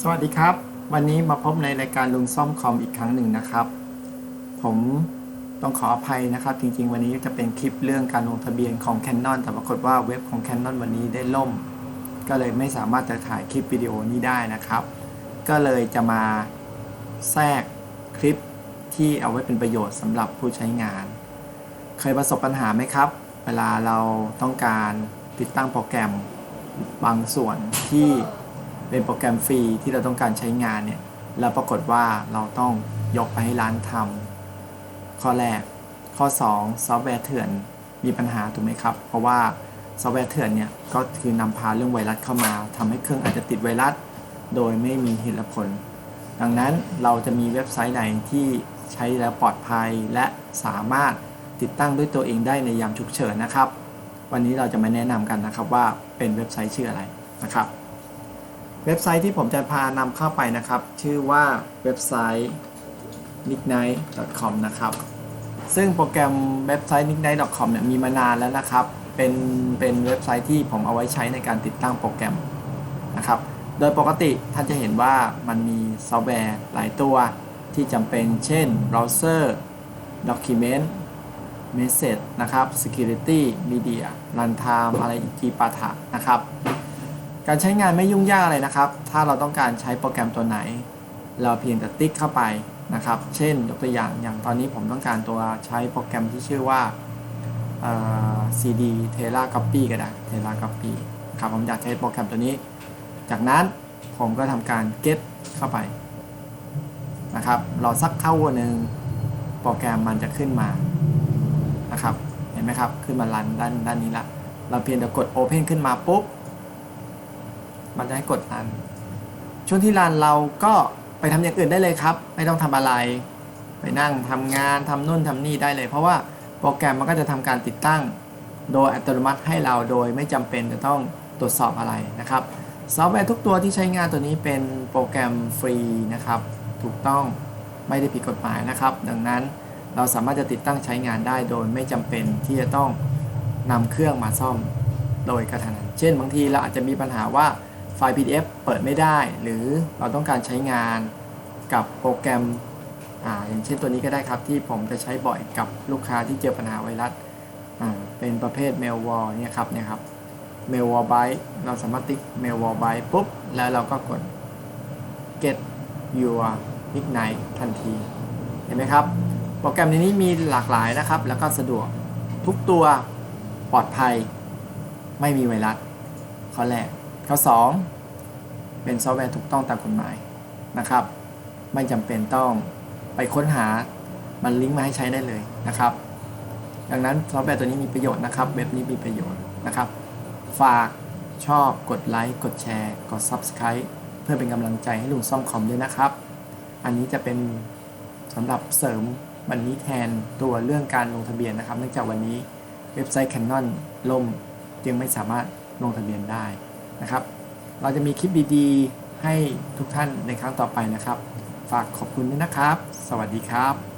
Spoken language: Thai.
สวัสดีครับ วันนี้มาพบในรายการลุงซ่อมคอมอีกครั้งหนึ่งนะครับ ผมต้องขออภัยนะครับ จริง ๆ วันนี้จะเป็นคลิปเรื่องการลงทะเบียนของ Canon แต่ปรากฏว่าเว็บของ Canon วันนี้ได้ล่ม ก็เลยไม่สามารถจะถ่ายคลิปวิดีโอนี้ได้นะครับ ก็เลยจะมาแทรกคลิปที่เอาไว้เป็นประโยชน์สำหรับผู้ใช้งาน เคยประสบปัญหาไหมครับ เวลาเราต้องการติดตั้งโปรแกรมบางส่วนที่ เป็นโปรแกรมฟรีที่เราต้องการใช้งานเนี่ยแล้วปรากฏว่าเราต้องยกไปให้ร้านทำข้อแรก ข้อ 2 ซอฟต์แวร์เถื่อนมีปัญหาถูกไหมครับ เพราะว่าซอฟต์แวร์เถื่อนเนี่ยก็คือนำพาเรื่องไวรัสเข้ามาทำให้เครื่องอาจจะติดไวรัส โดยไม่มีเหตุผล ดังนั้นเราจะมีเว็บไซต์ไหนที่ใช้แล้วปลอดภัยและสามารถติดตั้งด้วยตัวเองได้ในยามฉุกเฉินนะครับ วันนี้เราจะมาแนะนำกันนะครับว่าเป็นเว็บไซต์ชื่ออะไรนะครับ เว็บไซต์ที่ผมจะพานำเข้าไปนะครับ ชื่อว่าเว็บไซต์ nicknight.com นะครับ ซึ่งโปรแกรมเว็บไซต์ nicknight.com เนี่ยมีมานานแล้วนะครับ เป็นเป็นเว็บไซต์ที่ผมเอาไว้ใช้ในการติดตั้งโปรแกรมนะครับ โดยปกติท่านจะเห็นว่ามันมีซอฟต์แวร์หลายตัวที่จำเป็น เช่น browser document message นะครับ security media runtime อะไรอีกทีปาถะนะครับ การใช้งานไม่ยุ่งยากอะไรนะครับ ถ้าเราต้องการใช้โปรแกรมตัวไหน เราเพียงแต่ติ๊กเข้าไปนะครับ เช่นยกตัวอย่างอย่างตอนนี้ผมต้องการตัวใช้โปรแกรมที่ชื่อว่า CD Tera Copy ก็ได้ Tera Copy ครับผมอยากใช้โปรแกรมตัวนี้ จากนั้นผมก็ทำการ get เข้าไปนะครับรอสักเท่าหนึ่งโปรแกรมมันจะขึ้นมานะครับ เห็นไหมครับ ขึ้นมารันด้านด้านนี้ละ เราเพียงแต่กด Open ขึ้นมาปุ๊บ มันจะให้กดรัน ช่วงที่รันเราก็ไปทำอย่างอื่นได้เลยครับ ไม่ต้องทำอะไร ไปนั่งทำงานทำนู่นทำนี่ได้เลย เพราะว่าโปรแกรมมันก็จะทำการติดตั้ง โดยอัตโนมัติให้เราโดยไม่จำเป็นจะต้องตรวจสอบอะไรนะครับ ซอฟต์แวร์ทุกตัวที่ใช้งานตัวนี้เป็นโปรแกรมฟรีนะครับ ถูกต้องไม่ได้ผิดกฎหมายนะครับ ดังนั้นเราสามารถจะติดตั้งใช้งานได้โดยไม่จำเป็นที่จะต้องนำเครื่องมาซ่อมโดยกระทันหัน เช่นบางทีเราอาจจะมีปัญหาว่า ไฟล์ PDF เปิดไม่ได้ หรือเราต้องการใช้งานกับโปรแกรมออย่างเช่นตัวนี้ก็ได้ครับที่ผมจะใช้บ่อยกับลูกค้าที่เจอปัญหาไวรัสเป็นประเภท mail wall เนี่ยครับเนี่ยครับ mail wall byte เราสามารถติ๊ก mail wall byte ปุ๊บ แล้วเราก็กด get your ignite ทันที เห็นไหมครับ โปรแกรมในนี้มีหลากหลายนะครับ แล้วก็สะดวกทุกตัวปลอดภัยไม่มีไวรัสข้อแรก ข้อ 2 เป็นซอฟต์แวร์ถูกต้องตามกฎหมายนะครับ ไม่จำเป็นต้องไปค้นหามันลิงก์มาให้ใช้ได้เลยนะครับ ดังนั้นซอฟต์แวร์ตัวนี้มีประโยชน์นะครับ เว็บนี้มีประโยชน์นะครับ ฝากชอบกดไลค์กดแชร์กด Subscribe เพื่อเป็นกำลังใจให้ลุงซ่อมคอมด้วยนะครับ อันนี้จะเป็นสำหรับเสริมวันนี้แทนตัวเรื่องการลงทะเบียนนะครับ เนื่องจากวันนี้เว็บไซต์ Canon ล่มจึงไม่สามารถลงทะเบียนได้ นะครับ เราจะมีคลิปดีๆ ให้ทุกท่านในครั้งต่อไปนะครับ ฝากขอบคุณด้วยนะครับ สวัสดีครับ